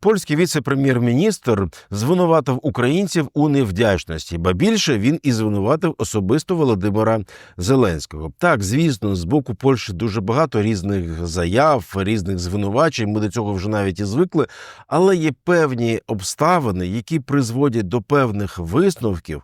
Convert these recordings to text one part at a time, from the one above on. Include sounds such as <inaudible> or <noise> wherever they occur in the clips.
Польський віце-прем'єр-міністр звинуватив українців у невдячності, ба більше він і звинуватив особисто Володимира Зеленського. Так, звісно, з боку Польщі дуже багато різних заяв, різних звинувачень. Ми до цього вже навіть і звикли. Але є певні обставини, які призводять до певних висновків.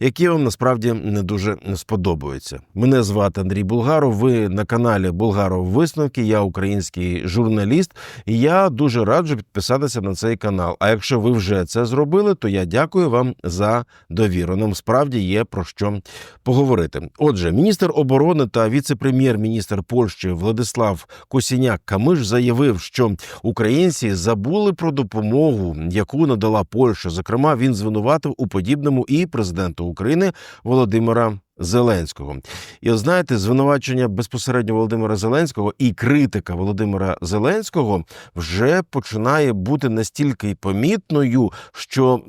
Які вам насправді не дуже сподобаються. Мене звати Андрій Булгаров. Ви на каналі Булгаров Висновки. Я український журналіст, і я дуже раджу підписатися на цей канал. А якщо ви вже це зробили, то я дякую вам за довіру. Нам справді є про що поговорити. Отже, міністр оборони та віце-прем'єр-міністр Польщі Владислав Косіняк Камиш заявив, що українці забули про допомогу, яку надала Польща. Зокрема, він звинуватив у подібному і президенту України Володимира. Зеленського, і от знаєте, звинувачення безпосередньо Володимира Зеленського і критика Володимира Зеленського вже починає бути настільки помітною, що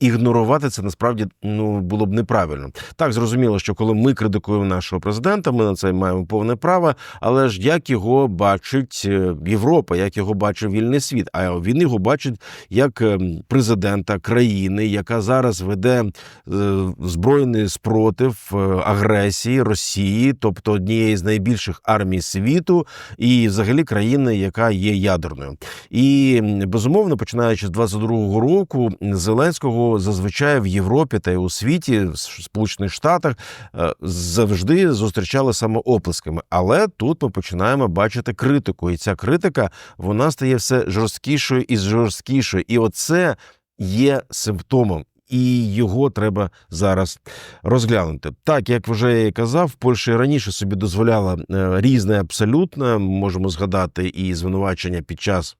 ігнорувати це насправді ну було б неправильно. Так зрозуміло, що коли ми критикуємо нашого президента, ми на це маємо повне право. Але ж як його бачить е, Європа, як його бачить вільний світ? А він його бачить як ем, президента країни, яка зараз веде е, збройний спротив. Е, агресії Росії, тобто однієї з найбільших армій світу, і взагалі країни, яка є ядерною, і безумовно, починаючи з 22-го року, Зеленського зазвичай в Європі та й у світі, в Сполучених Штатах, е, завжди зустрічали саме оплесками. Але тут ми починаємо бачити критику, і ця критика вона стає все жорсткішою і жорсткішою, і оце є симптомом і його треба зараз розглянути. Так як вже казав, Польща раніше собі дозволяла е, різне абсолютно. Можемо згадати і звинувачення під час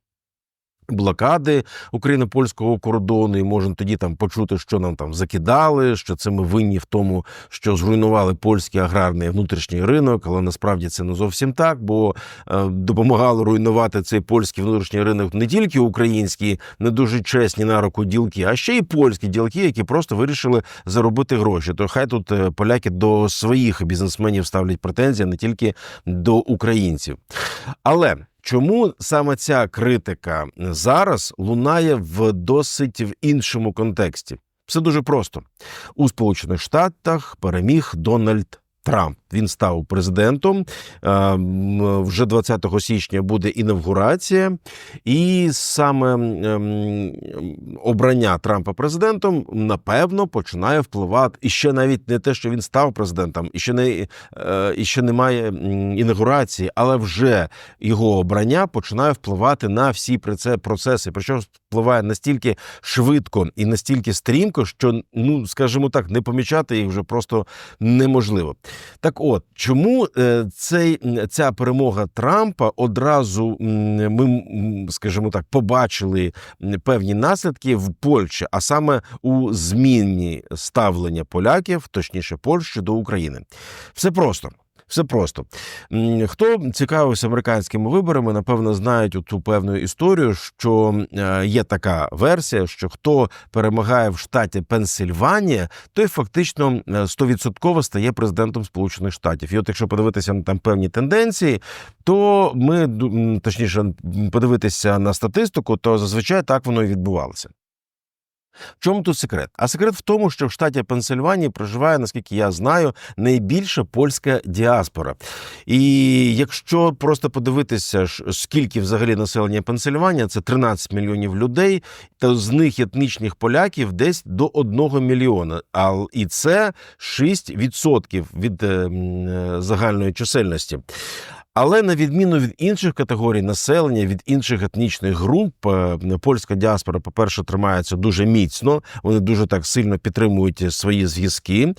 блокади україно польського кордону, і можемо тоді там почути, що нам там закидали, що це ми винні в тому, що зруйнували польський аграрний внутрішній ринок, але насправді це не зовсім так, бо е, допомагало руйнувати цей польський внутрішній ринок не тільки українські, не дуже чесні на руку ділки, а ще й польські ділки, які просто вирішили заробити гроші. То хай тут е, поляки до своїх бізнесменів ставлять претензії, не тільки до українців. Але Чому саме ця критика зараз лунає в досить в іншому контексті? Все дуже просто у Сполучених Штатах переміг Дональд Трамп. Він став президентом. Вже 20 січня буде інавгурація, і саме обрання Трампа президентом напевно починає впливати і ще навіть не те, що він став президентом, і ще не е, і ще немає інаугурації, але вже його обрання починає впливати на всі процеси. Причому впливає настільки швидко і настільки стрімко, що ну скажімо так, не помічати їх вже просто неможливо. Так. От чому е, цей ця перемога Трампа одразу ми, скажімо так, побачили певні наслідки в Польщі, а саме у зміні ставлення поляків, точніше Польщі до України, все просто. Все просто хто цікавився американськими виборами, напевно, знають ту певну історію, що е, є така версія, що хто перемагає в штаті Пенсильванія, той фактично е, стовідсотково стає президентом Сполучених Штатів. І от якщо подивитися на там певні тенденції, то ми точніше подивитися на статистику, то зазвичай так воно і відбувалося. В чому тут секрет? А секрет в тому, що в штаті Пенсильванії проживає, наскільки я знаю, найбільша польська діаспора. І якщо просто подивитися, скільки взагалі населення Пенсильванія, це 13 мільйонів людей, то з них етнічних поляків десь до 1 мільйона. А і це 6% від е, е, загальної чисельності. Але на відміну від інших категорій населення, від інших етнічних груп, е, польська діаспора, по перше, тримається дуже міцно. Вони дуже так сильно підтримують свої зв'язки.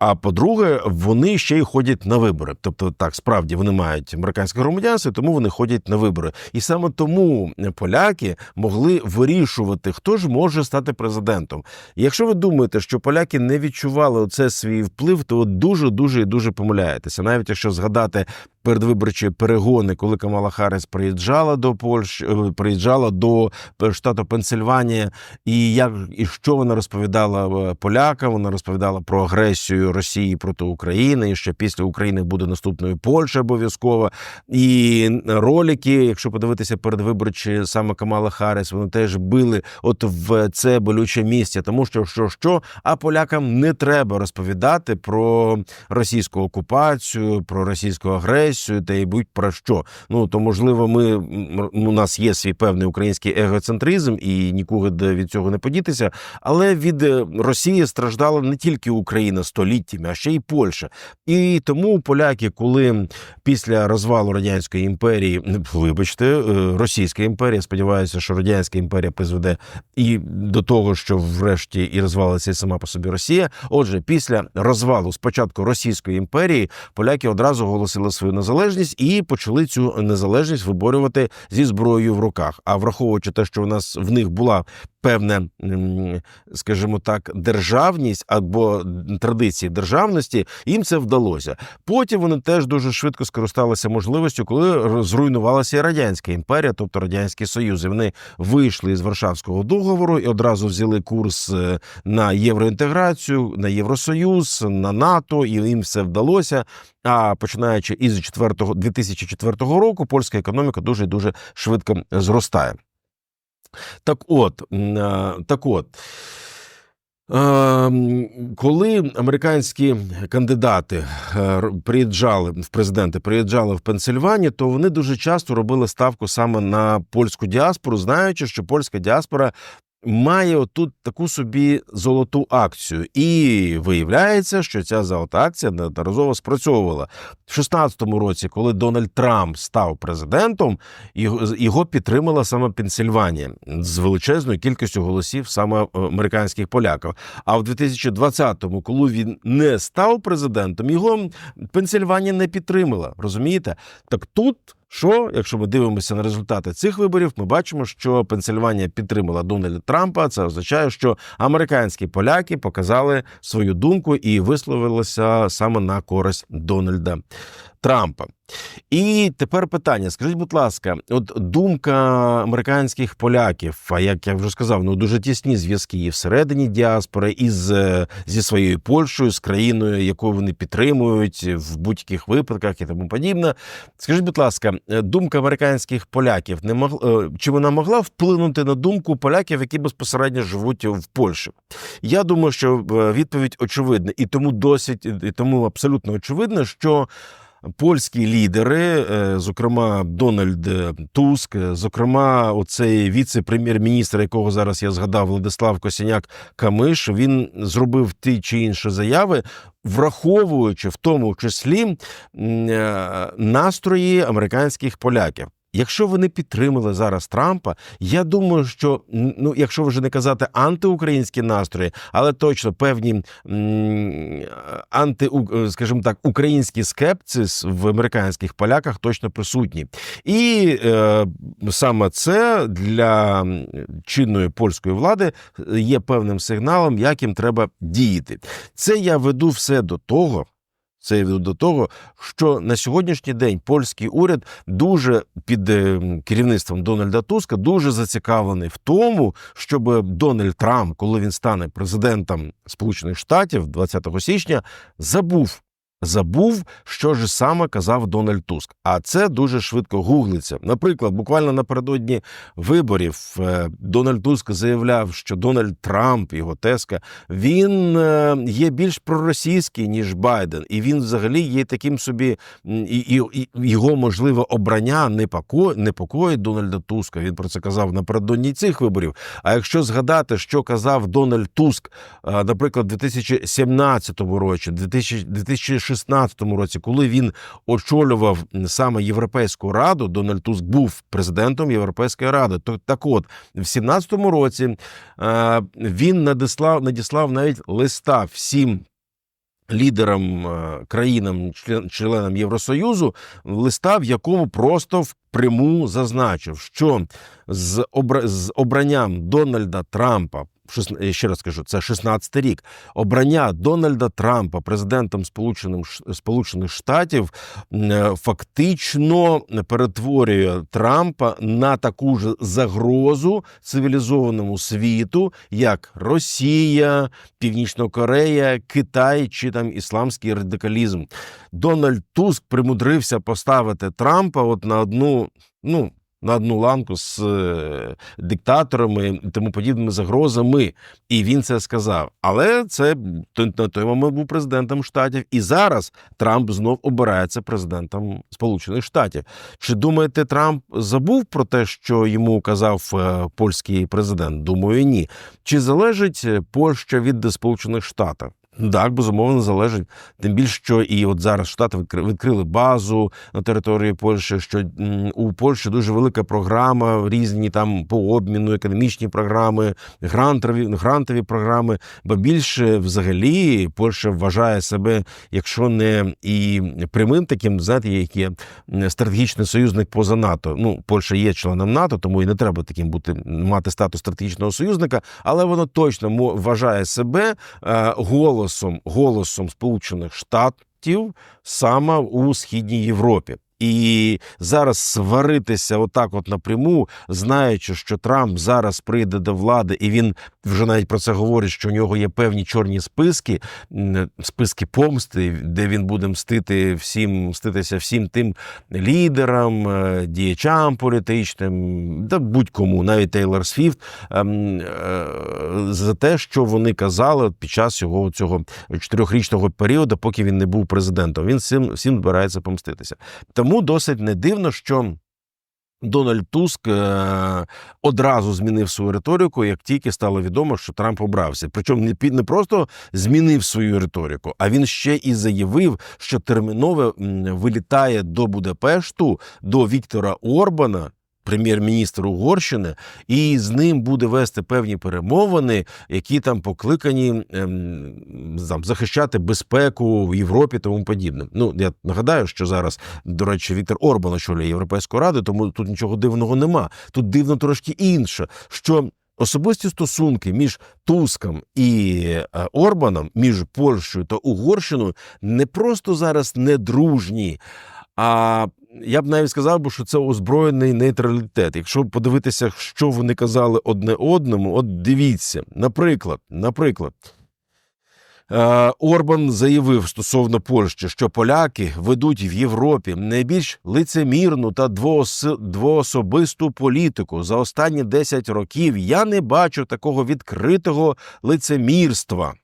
А по-друге, вони ще й ходять на вибори. Тобто, так справді вони мають американське громадянство, тому вони ходять на вибори. І саме тому поляки могли вирішувати, хто ж може стати президентом. І якщо ви думаєте, що поляки не відчували оце свій вплив, то дуже дуже і дуже помиляєтеся. Навіть якщо згадати передвиборчі перегони, коли Камала Харріс приїжджала до Польщі, е, приїжджала до штату Пенсильванія, і як і що вона розповідала е, полякам, вона розповідала про агресію. Росії проти України, і що після України буде наступною Польща обов'язково. І ролики, якщо подивитися передвиборчі саме Камала Харріс, вони теж били от в це болюче місце, тому що що, що, а полякам не треба розповідати про російську окупацію, про російську агресію та й будь про що. Ну то можливо, ми у нас є свій певний український егоцентризм, і нікуди від цього не подітися. Але від Росії страждала не тільки Україна століттями, а ще й Польща. І тому поляки, коли після розвалу радянської імперії, вибачте, е, Російська імперія, сподіваюся, що радянська імперія призведе і до того, що врешті і розвалиться сама по собі Росія. Отже, після розвалу спочатку Російської імперії поляки одразу оголосили свою незалежність і почали цю незалежність виборювати зі зброєю в руках. А враховуючи те, що у нас в них була певна, скажімо так, державність або традиції державності, їм це вдалося. Потім вони теж дуже швидко скористалися можливістю, коли зруйнувалася і радянська імперія, тобто радянський союз. І Вони вийшли з Варшавського договору і одразу взяли курс е, на євроінтеграцію, на євросоюз, на НАТО, і їм все вдалося. А починаючи із 4, 2004 року, польська економіка дуже дуже швидко зростає. Так от, так от. Коли американські кандидати е, приїжджали в президенти, приїжджали в Пенсильванію, то вони дуже часто робили ставку саме на польську діаспору, знаючи, що польська діаспора має отут таку собі золоту акцію, і виявляється, що ця золота акція неодноразово спрацьовувала в 16-му році, коли Дональд Трамп став президентом, його підтримала саме Пенсильванія з величезною кількістю голосів саме американських поляків. А в 2020-му, коли він не став президентом, його Пенсильванія не підтримала. Розумієте? Так тут. Що, якщо ми дивимося на результати цих виборів, ми бачимо, що Пенсильванія підтримала Дональда Трампа. Це означає, що американські поляки показали свою думку і висловилися саме на користь Дональда Трампа. І тепер питання: скажіть, будь ласка, от думка американських поляків, а як я вже сказав, ну дуже тісні зв'язки і всередині діаспори, і з, зі своєю Польщею, з країною, яку вони підтримують в будь-яких випадках і тому подібне. Скажіть, будь ласка, думка американських поляків не мог, е, чи вона могла вплинути на думку поляків, які безпосередньо живуть в Польщі? Я думаю, що е, відповідь очевидна, і тому досить, і тому абсолютно очевидно, що польські лідери, е, зокрема Дональд Туск, зокрема, оцей віце-прем'єр-міністр, якого зараз я згадав, Владислав Косіняк Камиш, він зробив ті чи інші заяви. Враховуючи в тому числі е, настрої американських поляків, Якщо вони підтримали зараз Трампа, я думаю, що ну, якщо вже не казати антиукраїнські настрої, але точно певні анти, скажімо так, український скепсис в американських поляках точно присутні, і е, саме це для чинної польської влади є певним сигналом, як їм треба діяти. Це я веду все до того. Це до того, що на сьогоднішній день польський уряд дуже під е, керівництвом Дональда Туска дуже зацікавлений в тому, щоб Дональд Трамп, коли він стане президентом Сполучених Штатів 20 січня, забув забув, що ж саме казав Дональд Туск. А це дуже швидко гуглиться. Наприклад, буквально напередодні виборів е, Дональд Туск заявляв, що Дональд Трамп, його теска, він е, є більш проросійський ніж Байден, і він взагалі є таким собі, і, і, його можливе обрання непоко, непокоїть Дональда Туска. Він про це казав напередодні цих виборів. А якщо згадати, що казав Дональд Туск, е, наприклад, у 2017 році, 2016 2016 році, коли він очолював саме Європейську раду, Дональд Туск був президентом Європейської ради. То так, от в 2017 році е, він надіслав надіслав навіть листа всім. Лідерам е, країнам, членам Євросоюзу, листа, в якому просто впряму зазначив, що з обранням Дональда Трампа ще раз скажу, це 16 рік. Обрання Дональда Трампа президентом Сполучених Штатів м, фактично перетворює Трампа на таку ж загрозу цивілізованому світу, як Росія, Північна Корея, Китай чи там ісламський радикалізм. Дональд Туск примудрився поставити Трампа от на одну, ну. На одну ланку з е, диктаторами і тому подібними загрозами, і він це сказав. Але це на той момент був президентом штатів, і зараз Трамп знов обирається президентом Сполучених Штатів. Чи думаєте, Трамп забув про те, що йому казав е, польський президент? Думаю, ні. Чи залежить е, Польща від Сполучених Штатів? Так, безумовно, залежить. Тим більше, що і от зараз Штати відкри- відкрили базу на території Польщі. Що у Польщі дуже велика програма, різні там по обміну, економічні програми, грантові, грантові програми. Бо більше взагалі Польща вважає себе, якщо не і прямим таким, знаєте, як є стратегічний союзник поза НАТО. Ну, Польща є членом НАТО, тому і не треба таким бути мати статус стратегічного союзника, але воно точно вважає себе е, голосом, голосом Сполучених Штатів саме у східній Європі. І зараз сваритися отак, от напряму, знаючи, що Трамп зараз прийде до влади, і він вже навіть про це говорить, що у нього є певні чорні списки, списки помсти, де він буде мстити всім, мститися всім тим лідерам, е, діячам політичним, та будь-кому, навіть Тейлор Свіфт, ем, е, за те, що вони казали під час його цього чотирьохрічного періоду, поки він не був президентом. Він всім всім збирається помститися. Тому досить не дивно, що. Дональд Туск е, одразу змінив свою риторику, як тільки стало відомо, що Трамп обрався. Причому не не просто змінив свою риторику, а він ще і заявив, що терміново вилітає до Будапешту до Віктора Орбана. Прем'єр-міністр Угорщини, і з ним буде вести певні перемовини, які там покликані ем, там, захищати безпеку в Європі, тому подібне. Ну я нагадаю, що зараз, до речі, Віктор Орбан очолює Європейську раду, тому тут нічого дивного нема. Тут дивно трошки інше, що особисті стосунки між Туском і е, Орбаном, між Польщею та Угорщиною, не просто зараз недружні, а я б навіть сказав, би, що це озброєний нейтралітет. Якщо подивитися, що вони казали одне одному, от дивіться, наприклад, наприклад. Е, Орбан заявив стосовно Польщі, що поляки ведуть в Європі найбільш лицемірну та двоособисту політику. За останні 10 років я не бачу такого відкритого лицемірства.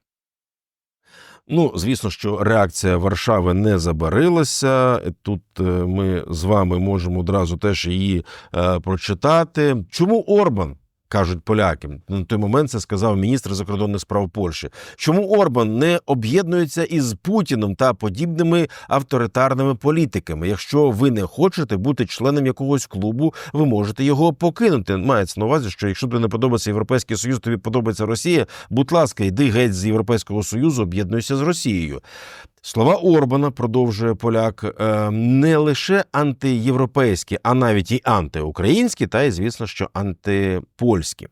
Ну, звісно, що реакція Варшави не забарилася. Тут е, ми з вами можемо одразу теж її е, прочитати. Чому Орбан? Кажуть поляки. На той момент це сказав міністр закордонних справ Польщі. Чому Орбан не об'єднується із Путіном та подібними авторитарними політиками? Якщо ви не хочете бути членом якогось клубу, ви можете його покинути. Мається на увазі, що якщо тобі не подобається Європейський Союз, тобі подобається Росія. Будь ласка, йди геть з Європейського Союзу, об'єднуйся з Росією. Слова Орбана продовжує поляк е, не лише антиєвропейські, а навіть і антиукраїнські, та й звісно, що антипольські.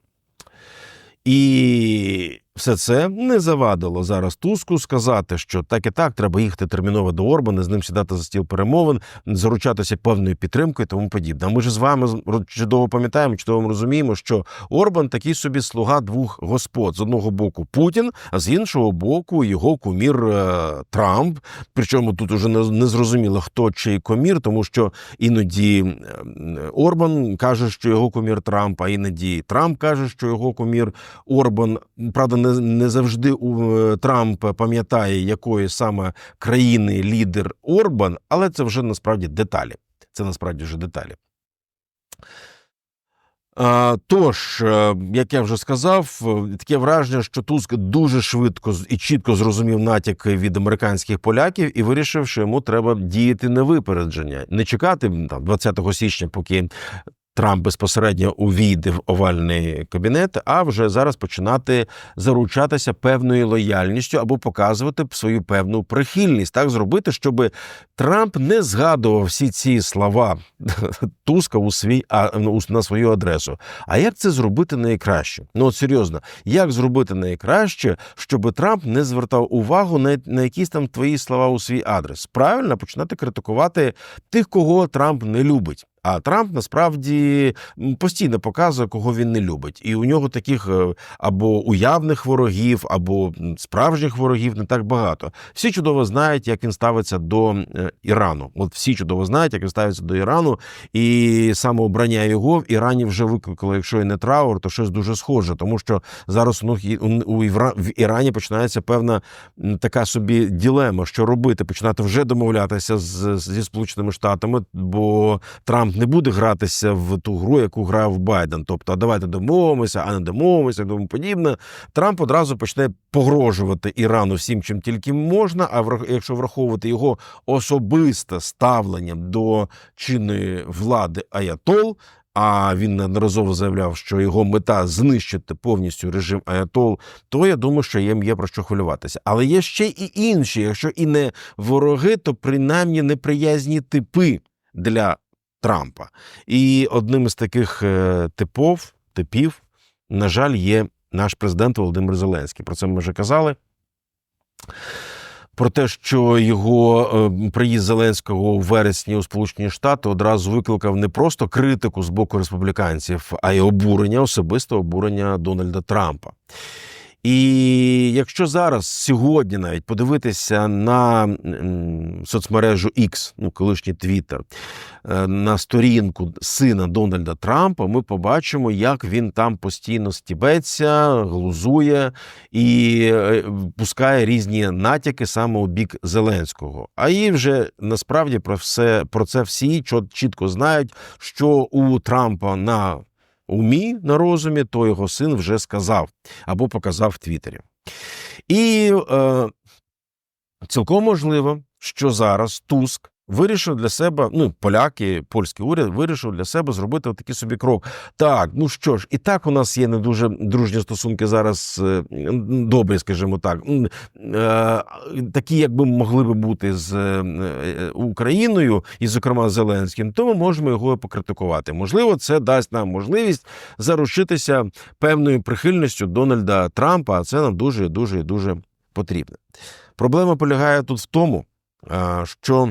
І все це не завадило зараз Туску сказати, що так і так треба їхати терміново до Орбана, з ним сідати за стіл перемовин, заручатися певною підтримкою і тому подібне. Ми ж з вами чудово пам'ятаємо, чудово розуміємо, що Орбан такий собі слуга двох господ: з одного боку Путін, а з іншого боку його кумір е, Трамп. Причому тут уже не, зрозуміло, хто чий комір, тому що іноді е, Орбан каже, що його кумір Трамп, а іноді Трамп каже, що його кумір Орбан. Правда, не, не завжди у е, Трамп пам'ятає, якої саме країни лідер Орбан, але це вже насправді деталі. Це насправді вже деталі. Тож, е, як я вже сказав, е, таке враження, що Туск дуже швидко і чітко зрозумів натяк від американських поляків і вирішив, що йому треба діяти на випередження, не чекати там 20 січня, поки Трамп безпосередньо увійде в овальний кабінет, а вже зараз починати заручатися певною лояльністю або показувати свою певну прихильність, так зробити, щоб Трамп не згадував всі ці слова <laughs> Туска у свій а, ну, на свою адресу. А як це зробити найкраще? Ну от серйозно, як зробити найкраще, щоб Трамп не звертав увагу на, на якісь там твої слова у свій адрес? Правильно починати критикувати тих, кого Трамп не любить. А Трамп насправді постійно показує, кого він не любить, і у нього таких е, або уявних ворогів, або справжніх ворогів не так багато. Всі чудово знають, як він ставиться до е, Ірану. От всі чудово знають, як він ставиться до Ірану, і саме обрання його в Ірані вже викликало, якщо і не траур, то щось дуже схоже, тому що зараз у в Ірані починається певна така собі ділема, що робити, починати вже домовлятися з зі сполученими штатами, бо Трамп не буде гратися в ту гру, яку грав Байден. Тобто, а давайте домовимося, а не домовимося, і тому подібне. Трамп одразу почне погрожувати Ірану всім, чим тільки можна. А якщо враховувати його особисте ставлення до чинної влади Аятол. А він неодноразово заявляв, що його мета знищити повністю режим Аятол, то я думаю, що їм є про що хвилюватися. Але є ще і інші, якщо і не вороги, то принаймні неприязні типи для Трампа. І одним із таких е, типов, типів, на жаль, є наш президент Володимир Зеленський. Про це ми вже казали. Про те, що його е, приїзд Зеленського у вересні у Сполучені Штати одразу викликав не просто критику з боку республіканців, а й обурення, особисте обурення Дональда Трампа. І якщо зараз сьогодні навіть подивитися на соцмережу X, ну колишній Твіттер, е, на сторінку сина Дональда Трампа, ми побачимо, як він там постійно стібеться, глузує і е, пускає різні натяки саме у бік Зеленського. А і вже насправді про все про це всі чітко знають, що у Трампа на умі на розумі, то його син вже сказав або показав в Твіттері. І е, цілком можливо, що зараз Туск Вирішив для себе, ну поляки, польський уряд вирішив для себе зробити такий собі крок. Так, ну що ж, і так у нас є не дуже дружні стосунки зараз е, добрі, скажімо так, е, такі, як би могли би бути з е, Україною, і, зокрема, Зеленським, то ми можемо його покритикувати. Можливо, це дасть нам можливість зарушитися певною прихильністю Дональда Трампа. А це нам дуже дуже дуже потрібно. Проблема полягає тут в тому, що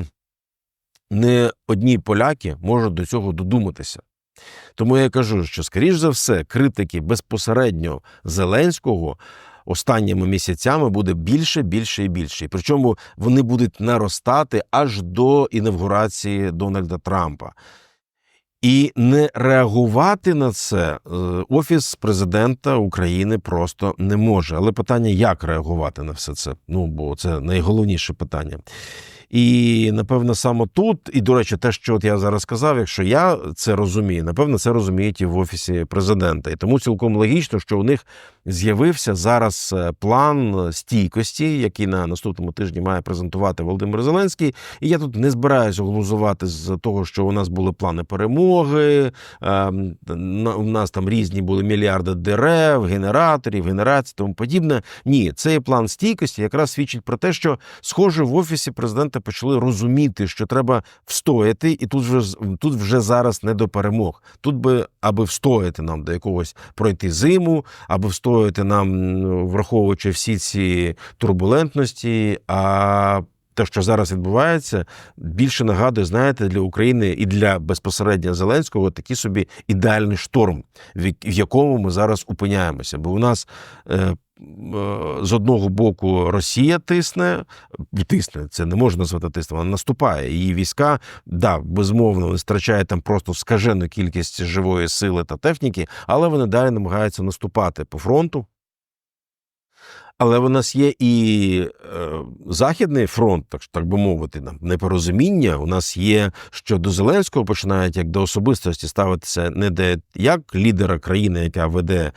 не одні поляки можуть до цього додуматися. Тому я кажу, що, скоріш за все, критики безпосередньо Зеленського останніми місяцями буде більше, більше і більше. І причому вони будуть наростати аж до інавгурації Дональда Трампа. І не реагувати на це е, офіс президента України просто не може. Але питання, як реагувати на все це? Ну бо це найголовніше питання. І напевно саме тут, і до речі, те, що от я зараз сказав, якщо я це розумію, напевно, це розуміють і в офісі президента. І тому цілком логічно, що у них з'явився зараз е, план стійкості, який на наступному тижні має презентувати Володимир Зеленський. І я тут не збираюся глузувати з того, що у нас були плани перемоги. Ем, у нас там різні були мільярди дерев, генераторів, генерацій, тому подібне. Ні, цей план стійкості якраз свідчить про те, що схоже в офісі президента почали розуміти, що треба встояти, і тут вже тут вже зараз не до перемог. Тут би аби встояти нам до якогось пройти зиму, аби встояти нам, враховуючи всі ці турбулентності. а те, що зараз відбувається, більше нагадує, знаєте, для України і для безпосередньо Зеленського такий собі ідеальний шторм, в якому ми зараз опиняємося. Бо у нас е, з одного боку Росія тисне, тисне, це не можна назвати тисне, вона наступає. Її війська, да, безмовно, вони страчають там просто скажену кількість живої сили та техніки, але вони далі намагаються наступати по фронту. Але в нас є і е, західний фронт, так так би мовити, нам непорозуміння. У нас є що до Зеленського починають як до особистості ставитися не де як лідера країни, яка веде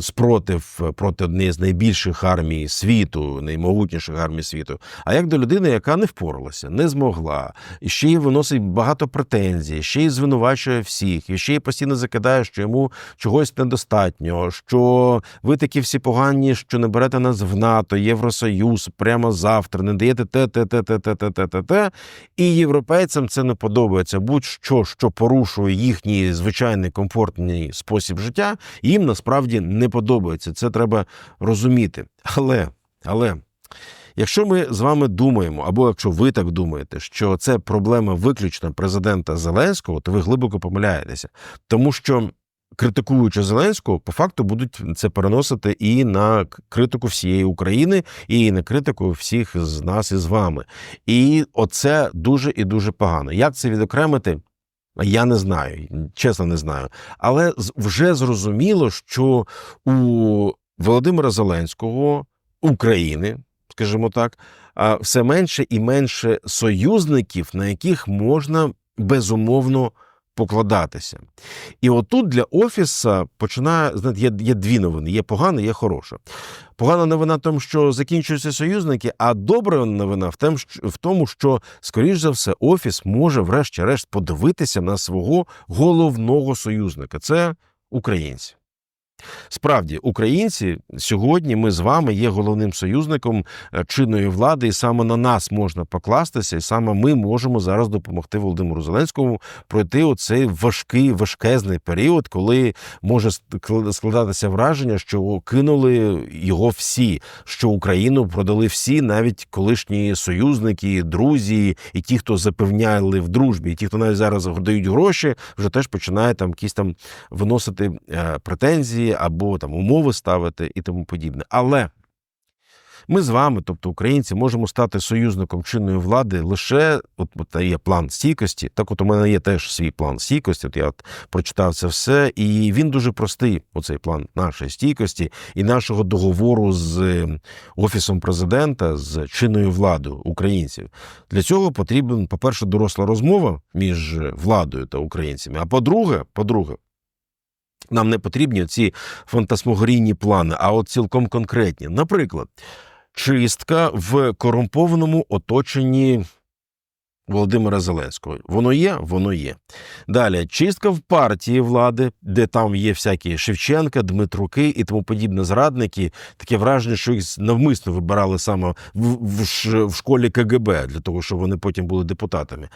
спротив проти однієї з найбільших армій світу, наймогутніших армій світу, а як до людини, яка не впоралася, не змогла, і ще й виносить багато претензій, ще й звинувачує всіх, і ще й постійно закидає, що йому чогось недостатньо, що ви такі всі погані, що не берете нас в НАТО, Євросоюз прямо завтра, не даєте те, те, те, те, те, те, те, те, те. І європейцям це не подобається. Будь-що, що порушує їхній звичайний комфортний спосіб життя, їм насправді не подобається. Це треба розуміти. Але, але. Якщо ми з вами думаємо, або якщо ви так думаєте, що це проблема виключно президента Зеленського, то ви глибоко помиляєтеся, тому що критикуючи Зеленського, по факту будуть це переносити і на критику всієї України, і на критику всіх з нас і з вами. І оце дуже і дуже погано. Як це відокремити? Я не знаю, чесно не знаю. Але вже зрозуміло, що у Володимира Зеленського України, скажімо так, все менше і менше союзників, на яких можна безумовно покладатися. І отут для офіса починає знаєте, є, є дві новини: є погана, є хороша. Погана новина в тому, що закінчуються союзники, а добра новина в тем, в тому, що, скоріш за все, офіс може, врешті-решт, подивитися на свого головного союзника. Це українці. Справді, українці сьогодні ми з вами є головним союзником е, чинної влади, і саме на нас можна покластися, і саме ми можемо зараз допомогти Володимиру Зеленському пройти оцей важкий важкезний період, коли може складатися враження, що кинули його всі, що Україну продали всі, навіть колишні союзники, друзі, і ті, хто запевняли в дружбі, і ті, хто навіть зараз дають гроші, вже теж починає там якісь там виносити е, або там умови ставити і тому подібне. Але ми з вами, тобто українці, можемо стати союзником чинної влади лише от, от є план стійкості. Так, от у мене є теж свій план стійкості. От я от прочитав це все, і він дуже простий. Оцей план нашої стійкості і нашого договору з офісом президента, з чинною владою українців. Для цього потрібен, по-перше, доросла розмова між владою та українцями. А по-друге, по-друге. Нам не потрібні ці фантасмогорійні плани, а от цілком конкретні. Наприклад, чистка в корумпованому оточенні Володимира Зеленського. Воно є, воно є. Далі чистка в партії влади, де там є всякі Шевченка, Дмитруки і тому подібне зрадники. Таке враження, що їх навмисно вибирали саме в, в, в школі КГБ для того, щоб вони потім були депутатами.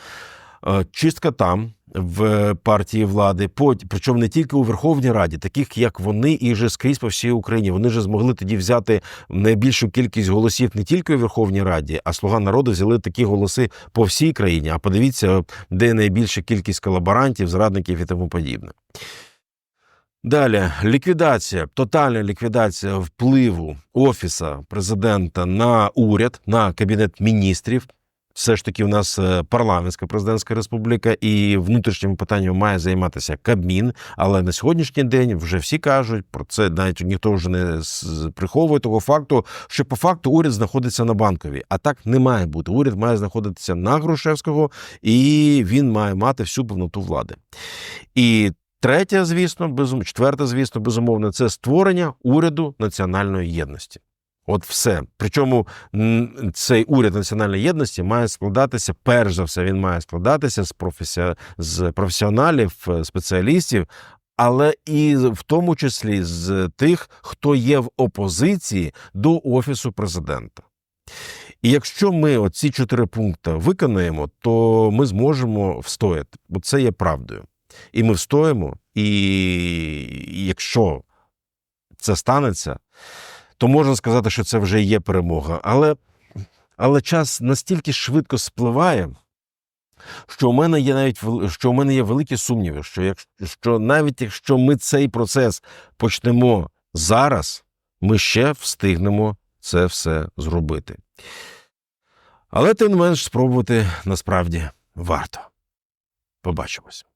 Е, чистка там в партії влади, причому не тільки у Верховній Раді, таких як вони, і вже скрізь по всій Україні. Вони ж змогли тоді взяти найбільшу кількість голосів не тільки у Верховній Раді, а слуга народу взяли такі голоси по всій країні. А подивіться, де найбільша кількість колаборантів, зрадників і тому подібне. Далі ліквідація, тотальна ліквідація впливу офіса президента на уряд, на кабінет міністрів все ж таки у нас е, парламентська президентська республіка і внутрішніми питаннями має займатися Кабмін. Але на сьогоднішній день вже всі кажуть про це, навіть ніхто вже не приховує того факту, що по факту уряд знаходиться на банковій. А так не має бути. Уряд має знаходитися на Грушевського, і він має мати всю повноту влади. І третє, звісно, безум... четверте, звісно, безумовно, це створення уряду національної єдності. От все. Причому цей уряд національної єдності має складатися, перш за все, він має складатися з професі... з професіоналів, е, спеціалістів, але і в тому числі з тих, хто є в опозиції до офісу президента. І якщо ми оці чотири пункти виконаємо, то ми зможемо встояти, бо це є правдою. І ми встоїмо, і якщо це станеться то можна сказати, що це вже є перемога. Але але час настільки швидко спливає, що у мене є навіть що у мене є великі сумніви, що якщо що навіть якщо ми цей процес почнемо зараз, ми ще встигнемо це все зробити. Але тим не менш спробувати насправді варто. Побачимось.